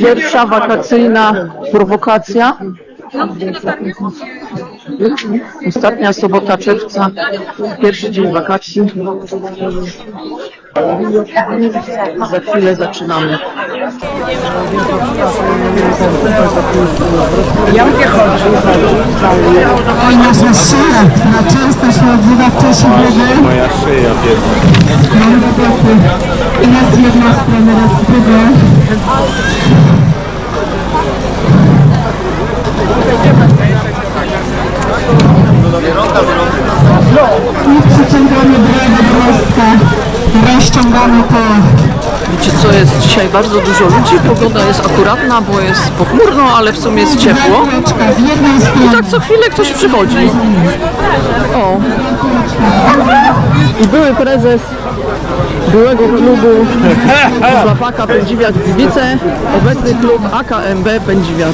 Pierwsza wakacyjna prowokacja. Ostatnia sobota czerwca, pierwszy dzień wakacji. Za chwilę zaczynamy. Nasza szyja, która często się odzywa w czasie biegu. Moja szyja biedna. Mam roboty. I raz jedna strona, raz druga. I przyciągamy drogę do mostka. Rozciągamy to. Wiecie co, jest dzisiaj bardzo dużo ludzi, pogoda jest akuratna, bo jest pochmurno, ale w sumie jest ciepło. Strony. Tak co chwilę ktoś przychodzi. O. I były prezes byłego klubu Złapaka Pędziwiat Gliwice, obecny klub AKMB Pędziwiat.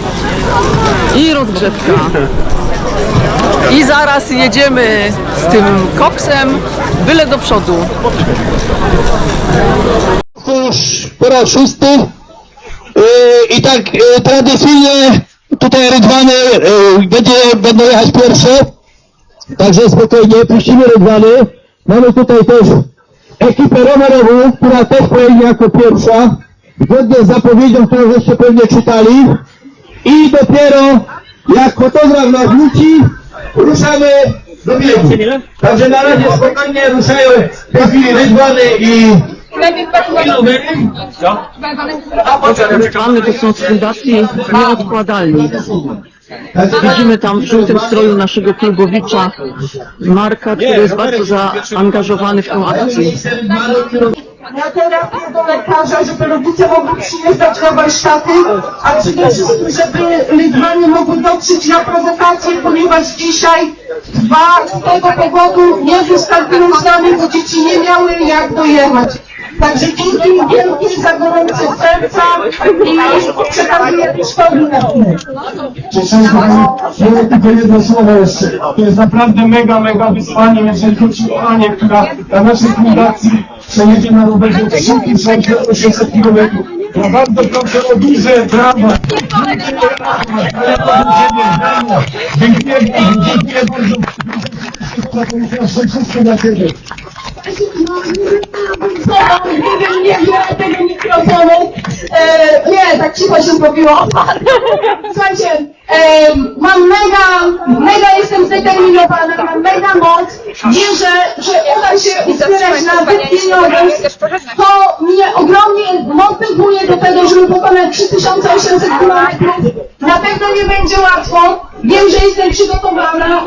I rozgrzewka. I zaraz jedziemy z tym koksem byle do przodu. Już po raz szósty Yy, i tak yy, tradycyjnie tutaj rydwany yy, będzie, będą jechać pierwsze, także spokojnie, puścimy rydwany. Mamy tutaj też ekipę rowerową, która też pojedzie jako pierwsza, zgodnie z zapowiedzią, którą żeście pewnie czytali. I dopiero jak fotograf nas wróci, ruszamy do biegu. Także na razie spokojnie ruszają w tej chwili i Plany to są z fundacji nieodkładalni. Widzimy tam w żółtym stroju naszego klubowicza Marka, który jest bardzo zaangażowany w tą akcję. na terapię do lekarza, żeby rodzice mogli przyjeżdżać na warsztaty, a przede wszystkim, żeby Litwany mogły dotrzeć na prowokację, ponieważ dzisiaj dwa z tego powodu nie wystartują z nami, bo dzieci nie miały jak dojechać. Także dzięki wielkie za gorące serca i przekazuję szkoły na. Powiem tylko jedno słowo jeszcze. To jest naprawdę mega, mega wyzwanie, jeżeli chodzi o Anię, która na naszej fundacji przejedzie na rowerze w szybkim przejściu 800 km. Bardzo proszę o duże brawa. Dziękuję, dziękuję bardzo. Wszystko dla Ciebie. Nie, nie biorę tego mikrofonu. E, nie, tak cicho się pobiło. Słuchajcie, e, mam mega, mega jestem zdeterminowana, mam mega moc. Wierzę, że uda się uzbierać nawet pieniądze. To mnie ogromnie motywuje do tego, żeby pokonać 3800 km. Na pewno nie będzie łatwo. Wiem, że jestem przygotowana.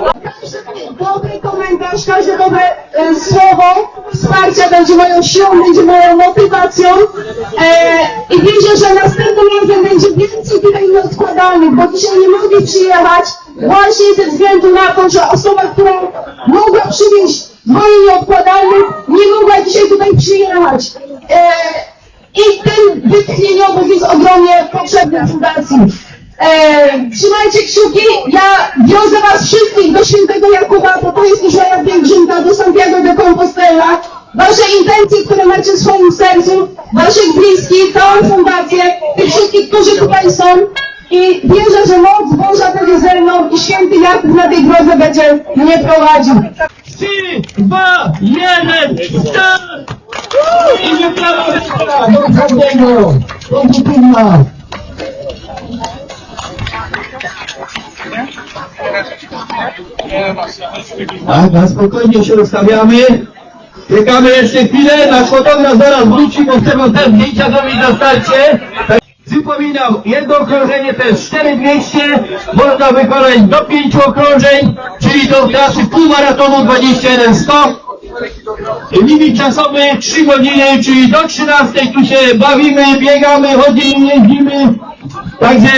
Dobry komentarz, każde dobre e, słowo wsparcia będzie moją siłą, będzie moją motywacją. E, I wierzę, że następnym razem będzie więcej tutaj nieodkładalnych, bo dzisiaj nie mogli przyjechać właśnie ze względu na to, że osoba, która mogła przywieźć dwoje nieodkładalnych, nie mogła dzisiaj tutaj przyjechać. E, i ten wytchnieniowy jest ogromnie potrzebny fundacji. E, trzymajcie kciuki, ja wiozę was wszystkich do świętego Jakuba, bo to jest już moja pielgrzymka do Santiago de Compostela. Wasze intencje, które macie w swoim sercu, waszych bliskich, całą fundację, tych wszystkich, którzy tutaj są. I wierzę, że moc Boża będzie ze mną i święty Jakub na tej drodze będzie mnie prowadził. 3, 2, 1, start! I wyprawa ręka do każdego, do Tak, na spokojnie się rozstawiamy. Czekamy jeszcze chwilę, nasz fotograf zaraz wróci, bo chcemy te zdjęcia zrobić na starcie. Tak, Przypominam, jedno okrążenie to jest 4200, można wykonać do 5 okrążeń, czyli do trasy półmaratonu 21 100. Limit czasowy 3 godziny, czyli do 13 tu się bawimy, biegamy, chodzimy, jeździmy. Także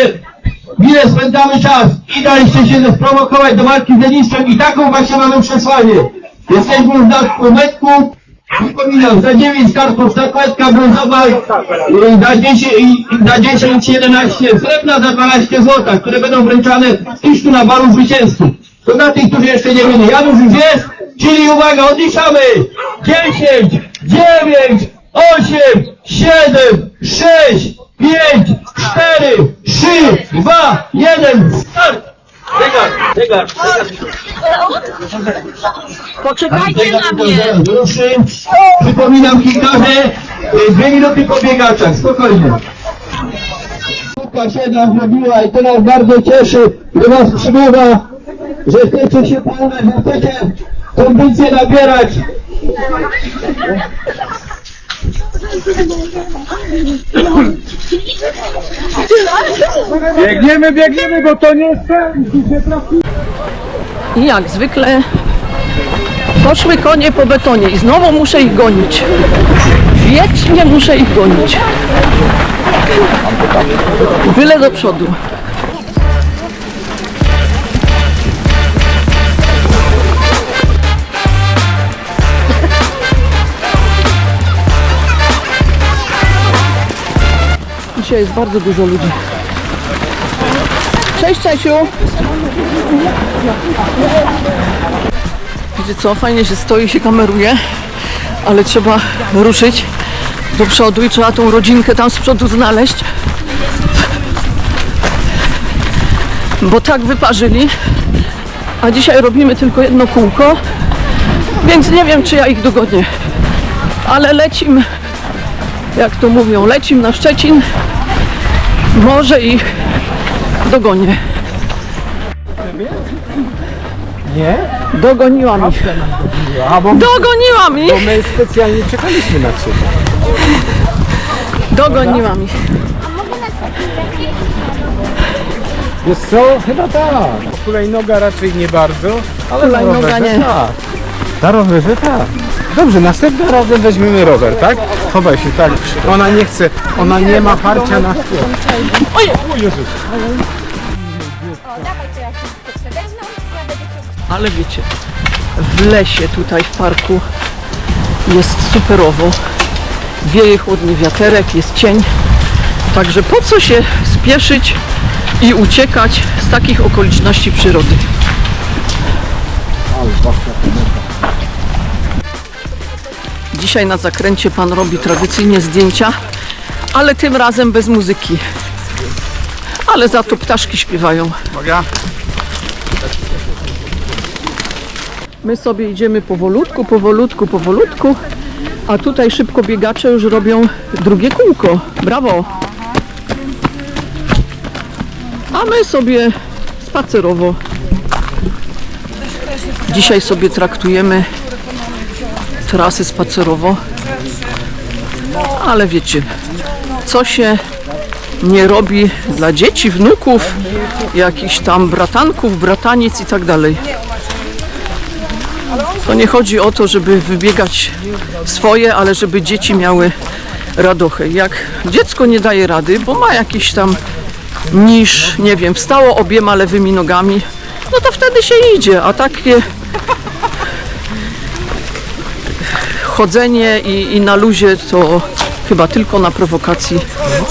ile spędzamy czas i daliście się sprowokować do walki z lenistwem i taką właśnie mamy przesłanie. Jesteśmy już na metku, przypominam, za 9 kartów statuetka brązowa na 10, i- na 10 11 srebrna za 12 zł, które będą wręczane iż tu na balu zwycięzców. To dla tych, którzy jeszcze nie byli. Janusz już jest, czyli uwaga, odliczamy! 10, 9, osiem, siedem, sześć, pięć, cztery, trzy, dwa, jeden, start! Zegar, zegar, zegar. Poczekajcie na mnie! Ruszy. Przypominam kilkarze, y, dwie minuty po biegaczach, spokojnie. Sztuka się nam zrobiła i to nas bardzo cieszy, że was przybywa, że chcecie się palnąć, że chcecie kondycję nabierać. Biegniemy, biegniemy, bo to nie jest. I jak zwykle poszły konie po betonie i znowu muszę ich gonić. Wiecznie muszę ich gonić. Byle do przodu. Dzisiaj jest bardzo dużo ludzi. Cześć Czesiu! Wiecie co, fajnie się stoi, się kameruje, ale trzeba ruszyć do przodu i trzeba tą rodzinkę tam z przodu znaleźć. Bo tak wyparzyli, a dzisiaj robimy tylko jedno kółko, więc nie wiem, czy ja ich dogonię. Ale lecim, jak to mówią, lecim na Szczecin, może ich dogonię. Nie? Dogoniłam ich. A bo Dogoniłam ich! my specjalnie czekaliśmy na ciebie. Dogoniłam ich. Wiesz co? Chyba tak. Hulajnoga raczej nie bardzo, ale Hulajnoga na rowerze nie. tak. Na rowerze tak. Dobrze, następnym razem weźmiemy rower, tak? Chowaj się, tak. Ona nie chce, ona nie ma parcia na chwilę. Oj! O Jezus. Ale wiecie, w lesie tutaj w parku jest superowo. Wieje chłodny wiaterek, jest cień. Także po co się spieszyć i uciekać z takich okoliczności przyrody? Dzisiaj na zakręcie pan robi tradycyjnie zdjęcia, ale tym razem bez muzyki. Ale za to ptaszki śpiewają. Uwaga. My sobie idziemy powolutku, powolutku, powolutku, a tutaj szybko biegacze już robią drugie kółko. Brawo! A my sobie spacerowo. Dzisiaj sobie traktujemy trasy spacerowo, ale wiecie, co się nie robi dla dzieci, wnuków, jakichś tam bratanków, brataniec i tak dalej. To nie chodzi o to, żeby wybiegać swoje, ale żeby dzieci miały radochę. Jak dziecko nie daje rady, bo ma jakiś tam niż, nie wiem, wstało obiema lewymi nogami, no to wtedy się idzie, a takie chodzenie i, i na luzie to chyba tylko na prowokacji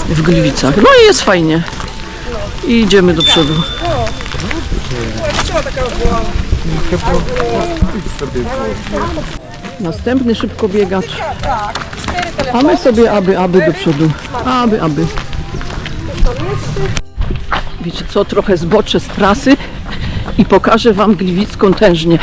w Gliwicach. No i jest fajnie. I idziemy do przodu. Następny szybko biegacz. A my sobie aby, aby do przodu. Aby, aby. Wiecie co, trochę zboczę z trasy i pokażę Wam gliwicką tężnię.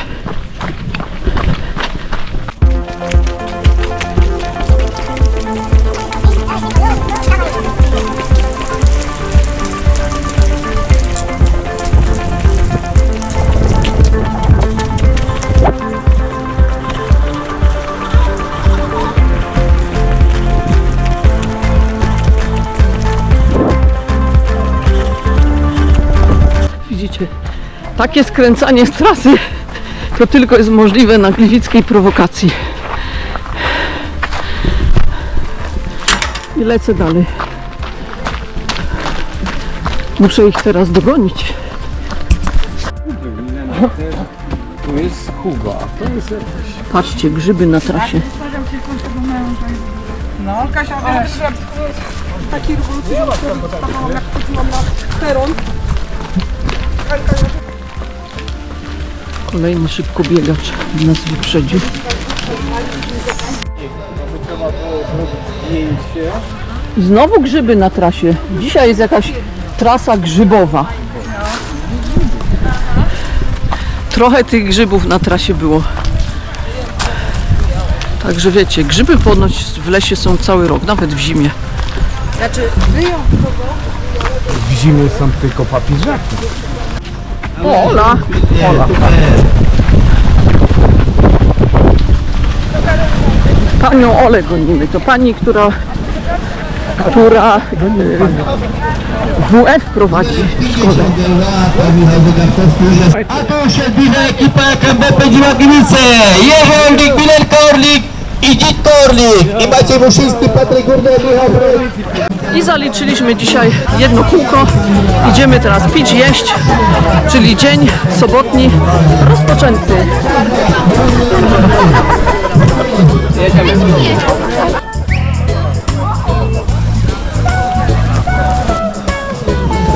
Takie skręcanie z trasy to tylko jest możliwe na gliwickiej prowokacji. I lecę dalej. Muszę ich teraz dogonić. Tu jest Kuba, to jest Patrzcie, grzyby na trasie. No, Kasia, ale taki rewolucyjny jak chodziłam na Kolejny szybko biegacz nas wyprzedził. Znowu grzyby na trasie. Dzisiaj jest jakaś trasa grzybowa. Trochę tych grzybów na trasie było. Także wiecie, grzyby ponoć w lesie są cały rok, nawet w zimie. W zimie są tylko papieżaki. Ola! Panią Olę gonimy. To pani, która która e, WF prowadzi w. A tu się zbliża ekipa KMB Pędziła Gliwice. Jeżorlik, Bilel Korlik i Dzit Korlik. I Maciej Muszyński, Patryk Górny, Michał. I zaliczyliśmy dzisiaj jedno kółko. Idziemy teraz pić, jeść, czyli dzień sobotni rozpoczęty.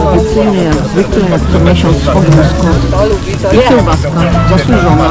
Tradycyjnie jak zwykle, jak co miesiąc ognisko i kiełbaska zasłużona.